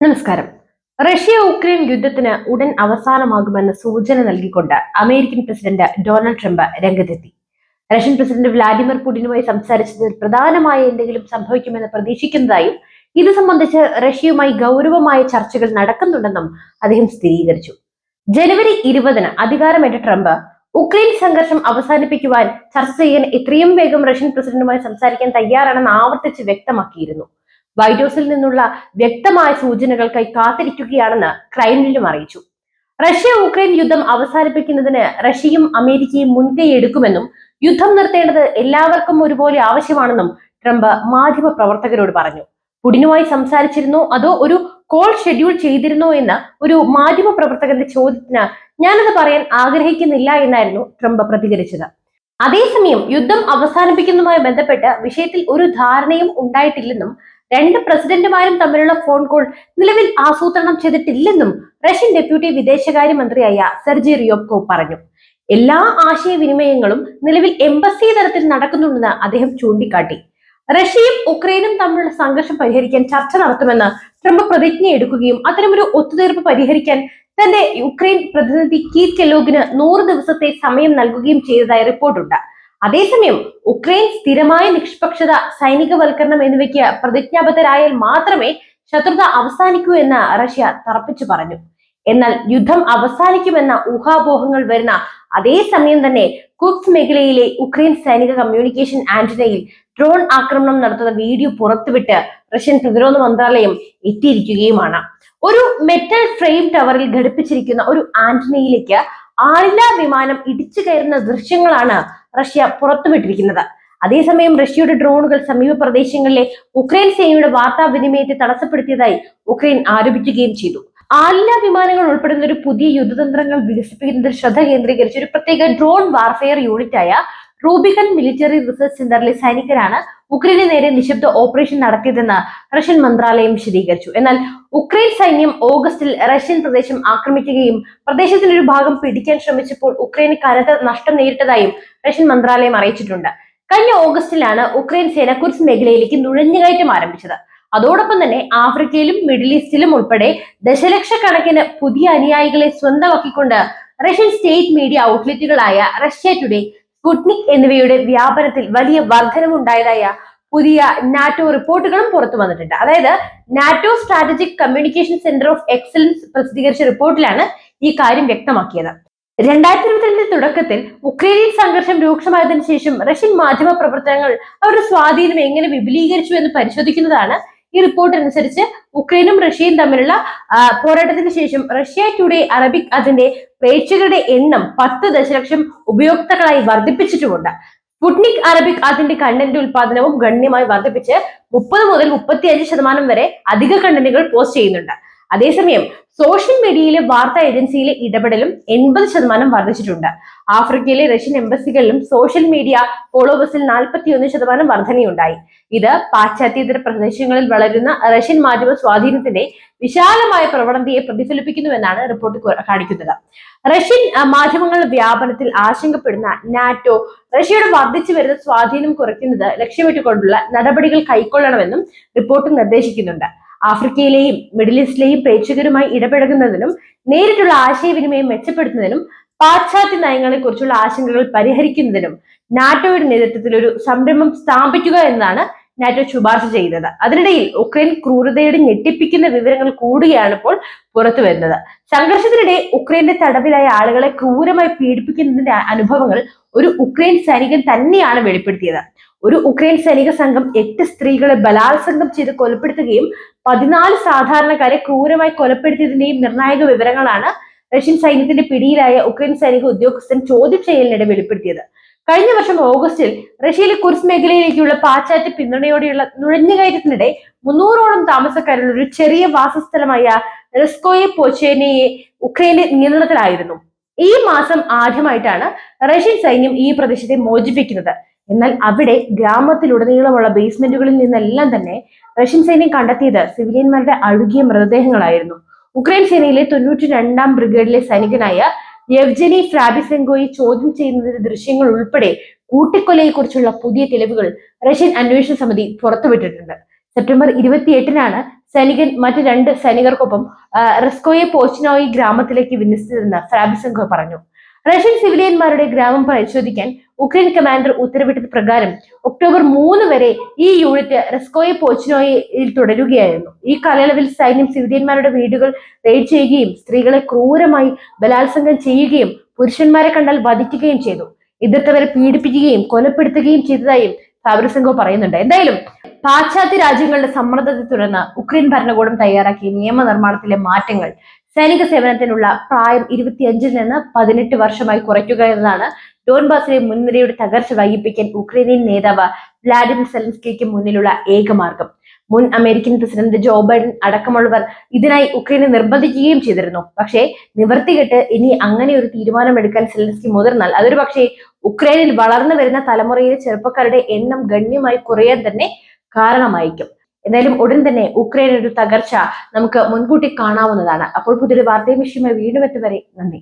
നമസ്കാരം. Russia Ukraine യുദ്ധത്തിന് ഉടൻ അവസാനമാകുമെന്ന് സൂചന നൽകിക്കൊണ്ട് അമേരിക്കൻ പ്രസിഡന്റ് ഡൊണാൾഡ് ട്രംപ് രംഗത്തെത്തി. റഷ്യൻ പ്രസിഡന്റ് വ്ളാഡിമിർ പുടിനുമായി സംസാരിച്ചതിൽ പ്രധാനമായ എന്തെങ്കിലും സംഭവിക്കുമെന്ന് പ്രതീക്ഷിക്കുന്നതായും ഇത് സംബന്ധിച്ച് റഷ്യയുമായി ഗൗരവമായ ചർച്ചകൾ നടക്കുന്നുണ്ടെന്നും അദ്ദേഹം സ്ഥിരീകരിച്ചു. ജനുവരി ഇരുപതിന് അധികാരമേറ്റ ട്രംപ് ഉക്രൈൻ സംഘർഷം അവസാനിപ്പിക്കുവാൻ ചർച്ച ചെയ്യാൻ എത്രയും വേഗം റഷ്യൻ പ്രസിഡന്റുമായി സംസാരിക്കാൻ തയ്യാറാണെന്ന് ആവർത്തിച്ച് വ്യക്തമാക്കിയിരുന്നു. വൈറ്റ് ഹൗസിൽ നിന്നുള്ള വ്യക്തമായ സൂചനകൾക്കായി കാത്തിരിക്കുകയാണെന്ന് ക്രൈംലിനും അറിയിച്ചു. റഷ്യ ഉക്രൈൻ യുദ്ധം അവസാനിപ്പിക്കുന്നതിന് റഷ്യയും അമേരിക്കയും മുൻകൈ എടുക്കുമെന്നും യുദ്ധം നിർത്തേണ്ടത് എല്ലാവർക്കും ഒരുപോലെ ആവശ്യമാണെന്നും ട്രംപ് മാധ്യമ പ്രവർത്തകരോട് പറഞ്ഞു. പുടിനുമായി സംസാരിച്ചിരുന്നോ? അതോ ഒരു കോൾ ഷെഡ്യൂൾ ചെയ്തിരുന്നോ എന്ന ഒരു മാധ്യമ പ്രവർത്തകന്റെ ചോദ്യത്തിന് ഞാനത് പറയാൻ ആഗ്രഹിക്കുന്നില്ല എന്നായിരുന്നു ട്രംപ് പ്രതികരിച്ചത്. അതേസമയം യുദ്ധം അവസാനിപ്പിക്കുന്നതുമായി ബന്ധപ്പെട്ട് വിഷയത്തിൽ ഒരു ധാരണയും ഉണ്ടായിട്ടില്ലെന്നും രണ്ട് പ്രസിഡന്റുമാരും തമ്മിലുള്ള ഫോൺ കോൾ നിലവിൽ ആസൂത്രണം ചെയ്തിട്ടില്ലെന്നും റഷ്യൻ ഡെപ്യൂട്ടി വിദേശകാര്യമന്ത്രിയായ സെർജി റിയോപ്കോ പറഞ്ഞു. എല്ലാ ആശയവിനിമയങ്ങളും നിലവിൽ എംബസി തലത്തിൽ നടക്കുന്നുണ്ടെന്ന് അദ്ദേഹം ചൂണ്ടിക്കാട്ടി. റഷ്യയും ഉക്രൈനും തമ്മിലുള്ള സംഘർഷം പരിഹരിക്കാൻ ചർച്ച നടത്തുമെന്ന് ട്രംപ് പ്രതിജ്ഞ എടുക്കുകയും അത്തരമൊരു ഒത്തുതീർപ്പ് പരിഹരിക്കാൻ തന്റെ യുക്രൈൻ പ്രതിനിധി കീത് കെലോഗിന് നൂറ് ദിവസത്തെ സമയം നൽകുകയും ചെയ്തതായി റിപ്പോർട്ടുണ്ട്. അതേസമയം ഉക്രൈൻ സ്ഥിരമായ നിഷ്പക്ഷത സൈനികവൽക്കരണം എന്നിവയ്ക്ക് പ്രതിജ്ഞാബദ്ധരായാൽ മാത്രമേ ശത്രുത അവസാനിക്കൂ എന്ന് റഷ്യ തറപ്പിച്ചു പറഞ്ഞു. എന്നാൽ യുദ്ധം അവസാനിക്കുമെന്ന ഊഹാപോഹങ്ങൾ വരുന്ന അതേസമയം തന്നെ കുക്സ് മേഖലയിലെ ഉക്രൈൻ സൈനിക കമ്മ്യൂണിക്കേഷൻ ആന്റിനയിൽ ഡ്രോൺ ആക്രമണം നടത്തുന്ന വീഡിയോ പുറത്തുവിട്ട് റഷ്യൻ പ്രതിരോധ മന്ത്രാലയം എത്തിയിരിക്കുകയുമാണ്. ഒരു മെറ്റൽ ഫ്രെയിം ടവറിൽ ഘടിപ്പിച്ചിരിക്കുന്ന ഒരു ആന്റിനയിലേക്ക് ആളില്ലാ വിമാനം ഇടിച്ചു കയറുന്ന ദൃശ്യങ്ങളാണ് റഷ്യ പുറത്തുവിട്ടിരിക്കുന്നത്. അതേസമയം റഷ്യയുടെ ഡ്രോണുകൾ സമീപ പ്രദേശങ്ങളിലെ ഉക്രൈൻ സേനയുടെ വാർത്താവിനിമയത്തെ തടസ്സപ്പെടുത്തിയതായി ഉക്രൈൻ ആരോപിക്കുകയും ചെയ്തു. ആലില്ല വിമാനങ്ങൾ ഉൾപ്പെടുന്ന ഒരു പുതിയ യുദ്ധതന്ത്രങ്ങൾ വികസിപ്പിക്കുന്നതിൽ ശ്രദ്ധ കേന്ദ്രീകരിച്ച ഒരു പ്രത്യേക ഡ്രോൺ വാർഫെയർ യൂണിറ്റായ റൂബിക്കൻ മിലിറ്ററി റിസർച്ച് സെന്ററിലെ സൈനികരാണ് ഉക്രൈന് നേരെ നിശബ്ദ ഓപ്പറേഷൻ നടത്തിയതെന്ന് റഷ്യൻ മന്ത്രാലയം വിശദീകരിച്ചു. എന്നാൽ ഉക്രൈൻ സൈന്യം ഓഗസ്റ്റിൽ റഷ്യൻ പ്രദേശം ആക്രമിക്കുകയും പ്രദേശത്തിന്റെ ഒരു ഭാഗം പിടിക്കാൻ ശ്രമിച്ചപ്പോൾ ഉക്രൈന് കനത്ത നഷ്ടം നേരിട്ടതായും റഷ്യൻ മന്ത്രാലയം അറിയിച്ചിട്ടുണ്ട്. കഴിഞ്ഞ ഓഗസ്റ്റിലാണ് ഉക്രൈൻ സേന കുർസ് മേഖലയിലേക്ക് നുഴഞ്ഞുകയറ്റം ആരംഭിച്ചത്. അതോടൊപ്പം തന്നെ ആഫ്രിക്കയിലും മിഡിൽ ഈസ്റ്റിലും ഉൾപ്പെടെ ദശലക്ഷക്കണക്കിന് പുതിയ അനുയായികളെ സ്വന്തമാക്കിക്കൊണ്ട് റഷ്യൻ സ്റ്റേറ്റ് മീഡിയ ഔട്ട്ലെറ്റുകളായ റഷ്യ ടുഡേ സ്പുട്നിക് എന്നിവയുടെ വ്യാപനത്തിൽ വലിയ വർധനമുണ്ടായതായ പുതിയ നാറ്റോ റിപ്പോർട്ടുകളും പുറത്തു വന്നിട്ടുണ്ട്. അതായത് NATO strategic communication centre of excellence പ്രസിദ്ധീകരിച്ച റിപ്പോർട്ടിലാണ് ഈ കാര്യം വ്യക്തമാക്കിയത്. രണ്ടായിരത്തി ഇരുപത്തിരണ്ടിന്റെ തുടക്കത്തിൽ ഉക്രൈനിയൻ സംഘർഷം രൂക്ഷമായതിനു ശേഷം റഷ്യൻ മാധ്യമ പ്രവർത്തനങ്ങൾ അവരുടെ സ്വാധീനം എങ്ങനെ വിപുലീകരിച്ചു എന്ന് പരിശോധിക്കുന്നതാണ് ഈ റിപ്പോർട്ട് അനുസരിച്ച് ഉക്രൈനും റഷ്യയും തമ്മിലുള്ള പോരാട്ടത്തിന് ശേഷം റഷ്യ ടുഡേ അറബിക് അതിന്റെ പ്രേക്ഷകരുടെ എണ്ണം പത്ത് ദശലക്ഷം ഉപയോക്താക്കളായി വർദ്ധിപ്പിച്ചിട്ടുമുണ്ട്. സ്പുട്നിക് അറബിക് അതിന്റെ കണ്ടന്റ് ഉൽപാദനവും ഗണ്യമായി വർദ്ധിപ്പിച്ച് മുപ്പത് മുതൽ മുപ്പത്തി അഞ്ച് ശതമാനം വരെ അധിക കണ്ടന്റുകൾ പോസ്റ്റ് ചെയ്യുന്നുണ്ട്. അതേസമയം സോഷ്യൽ മീഡിയയിലെ വാർത്താ ഏജൻസിയിലെ ഇടപെടലും എൺപത് ശതമാനം വർദ്ധിച്ചിട്ടുണ്ട്. ആഫ്രിക്കയിലെ റഷ്യൻ എംബസികളിലും സോഷ്യൽ മീഡിയ ഫോളോവേഴ്സിൽ നാൽപ്പത്തിയൊന്ന് ശതമാനം വർധനയുണ്ടായി. ഇത് പാശ്ചാത്യേതര പ്രദേശങ്ങളിൽ വളരുന്ന റഷ്യൻ മാധ്യമ സ്വാധീനത്തിന്റെ വിശാലമായ പ്രവണതയെ പ്രതിഫലിപ്പിക്കുന്നുവെന്നാണ് റിപ്പോർട്ട് കാണിക്കുന്നത്. റഷ്യൻ മാധ്യമങ്ങളുടെ വ്യാപനത്തിൽ ആശങ്കപ്പെടുന്ന നാറ്റോ റഷ്യയുടെ വർദ്ധിച്ചു വരുന്ന സ്വാധീനം കുറയ്ക്കുന്നത് ലക്ഷ്യമിട്ടുകൊണ്ടുള്ള നടപടികൾ കൈക്കൊള്ളണമെന്നും റിപ്പോർട്ട് നിർദ്ദേശിക്കുന്നുണ്ട്. ആഫ്രിക്കയിലെയും മിഡിൽ ഈസ്റ്റിലെയും പ്രേക്ഷകരുമായി ഇടപഴകുന്നതിനും നേരിട്ടുള്ള ആശയവിനിമയം മെച്ചപ്പെടുത്തുന്നതിനും പാശ്ചാത്യ നയങ്ങളെ കുറിച്ചുള്ള ആശങ്കകൾ പരിഹരിക്കുന്നതിനും നാറ്റോയുടെ നേതൃത്വത്തിൽ ഒരു സംരംഭം സ്ഥാപിക്കുക എന്നതാണ് നാറ്റോ ശുപാർശ ചെയ്തത് അതിനിടയിൽ ഉക്രൈൻ ക്രൂരതയുടെ ഞെട്ടിപ്പിക്കുന്ന വിവരങ്ങൾ കൂടുകയാണ് ഇപ്പോൾ പുറത്തു വരുന്നത്. സംഘർഷത്തിനിടെ ഉക്രൈന്റെ തടവിലായ ആളുകളെ ക്രൂരമായി പീഡിപ്പിക്കുന്നതിന്റെ അനുഭവങ്ങൾ ഒരു ഉക്രൈൻ സൈനികൻ തന്നെയാണ് വെളിപ്പെടുത്തിയത്. ഒരു ഉക്രൈൻ സൈനിക സംഘം എട്ട് സ്ത്രീകളെ ബലാത്സംഗം ചെയ്ത് കൊലപ്പെടുത്തുകയും പതിനാല് സാധാരണക്കാരെ ക്രൂരമായി കൊലപ്പെടുത്തിയതിന്റെയും നിർണായക വിവരങ്ങളാണ് റഷ്യൻ സൈന്യത്തിന്റെ പിടിയിലായ ഉക്രൈൻ സൈനിക ഉദ്യോഗസ്ഥൻ ചോദ്യം ചെയ്യലിനിടെ വെളിപ്പെടുത്തിയത്. കഴിഞ്ഞ വർഷം ഓഗസ്റ്റിൽ റഷ്യയിലെ കുർസ് മേഖലയിലേക്കുള്ള പാശ്ചാത്യ പിന്തുണയോടെയുള്ള നുഴഞ്ഞുകയറ്റത്തിനിടെ മുന്നൂറോളം താമസക്കാരുള്ള ഒരു ചെറിയ വാസസ്ഥലമായ റെസ്കോയെ പോച്ചേനയെ ഉക്രൈന്റെ നിയന്ത്രണത്തിലായിരുന്നു. ഈ മാസം ആദ്യമായിട്ടാണ് റഷ്യൻ സൈന്യം ഈ പ്രദേശത്തെ മോചിപ്പിക്കുന്നത്. എന്നാൽ അവിടെ ഗ്രാമത്തിലുടനീളമുള്ള ബേസ്മെന്റുകളിൽ നിന്നെല്ലാം തന്നെ റഷ്യൻ സൈന്യം കണ്ടെത്തിയത് സിവിലിയന്മാരുടെ അഴുകിയ മൃതദേഹങ്ങളായിരുന്നു. ഉക്രൈൻ സേനയിലെ തൊണ്ണൂറ്റി രണ്ടാം ബ്രിഗേഡിലെ സൈനികനായ യെവ്ജനി ഫ്രാബിസെങ്കോയെ ചോദ്യം ചെയ്യുന്നതിന്റെ ദൃശ്യങ്ങൾ ഉൾപ്പെടെ കൂട്ടിക്കൊലയെക്കുറിച്ചുള്ള പുതിയ തെളിവുകൾ റഷ്യൻ അന്വേഷണ സമിതി പുറത്തുവിട്ടിട്ടുണ്ട്. സെപ്റ്റംബർ ഇരുപത്തിയെട്ടിനാണ് സൈനികൻ മറ്റ് രണ്ട് സൈനികർക്കൊപ്പം റെസ്കോയെ പോച്ചിനോയി ഗ്രാമത്തിലേക്ക് വിന്യസിച്ചതെന്ന് ഫ്രാബിസെങ്കോ പറഞ്ഞു. റഷ്യൻ സിവിലിയന്മാരുടെ ഗ്രാമം പരിശോധിക്കാൻ ഉക്രൈൻ കമാൻഡർ ഉത്തരവിട്ടത് പ്രകാരം ഒക്ടോബർ മൂന്ന് വരെ ഈ യൂണിറ്റ് റെസ്കോയെ പോച്ചിനോയിൽ തുടരുകയായിരുന്നു. ഈ കാലയളവിൽ സൈന്യം സിവിലിയന്മാരുടെ വീടുകൾ റെയ്ഡ് ചെയ്യുകയും സ്ത്രീകളെ ക്രൂരമായി ബലാത്സംഗം ചെയ്യുകയും പുരുഷന്മാരെ കണ്ടാൽ വധിക്കുകയും ചെയ്തു. എതിർത്തവരെ പീഡിപ്പിക്കുകയും കൊലപ്പെടുത്തുകയും ചെയ്തതായും ഫാബ്രിസംഗോ പറയുന്നുണ്ട്. എന്തായാലും പാശ്ചാത്യ രാജ്യങ്ങളുടെ സമ്മർദ്ദത്തെ തുടർന്ന് ഉക്രൈൻ ഭരണകൂടം തയ്യാറാക്കിയ നിയമനിർമ്മാണത്തിലെ മാറ്റങ്ങൾ സൈനിക സേവനത്തിനുള്ള പ്രായം ഇരുപത്തിയഞ്ചിൽ നിന്ന് പതിനെട്ട് വർഷമായി കുറയ്ക്കുക എന്നതാണ് ഡോൺബാസിലെ മുൻനിരയുടെ തകർച്ച വൈകിപ്പിക്കാൻ ഉക്രൈനിയൻ നേതാവ് വ്ളാഡിമിർ സെലൻസ്കിക്ക് മുന്നിലുള്ള ഏക മാർഗം മുൻ അമേരിക്കൻ പ്രസിഡന്റ് ജോ ബൈഡൻ അടക്കമുള്ളവർ ഇതിനായി ഉക്രൈനെ നിർബന്ധിക്കുകയും ചെയ്തിരുന്നു. പക്ഷേ നിവർത്തികെട്ട് ഇനി അങ്ങനെ ഒരു തീരുമാനമെടുക്കാൻ സെലൻസ്കി മുതിർന്നാൽ അതൊരു പക്ഷേ ഉക്രൈനിൽ വളർന്നു വരുന്ന തലമുറയിലെ ചെറുപ്പക്കാരുടെ എണ്ണം ഗണ്യമായി കുറയാൻ തന്നെ കാരണമായിരിക്കും. എന്തായാലും ഉടൻ തന്നെ ഉക്രൈൻ തകർച്ച നമുക്ക് മുൻകൂട്ടി കാണാവുന്നതാണ്. അപ്പോൾ പുതിയൊരു വാർത്തയും വിഷയമായി വീണ്ടും എത്തുവരെ നന്ദി.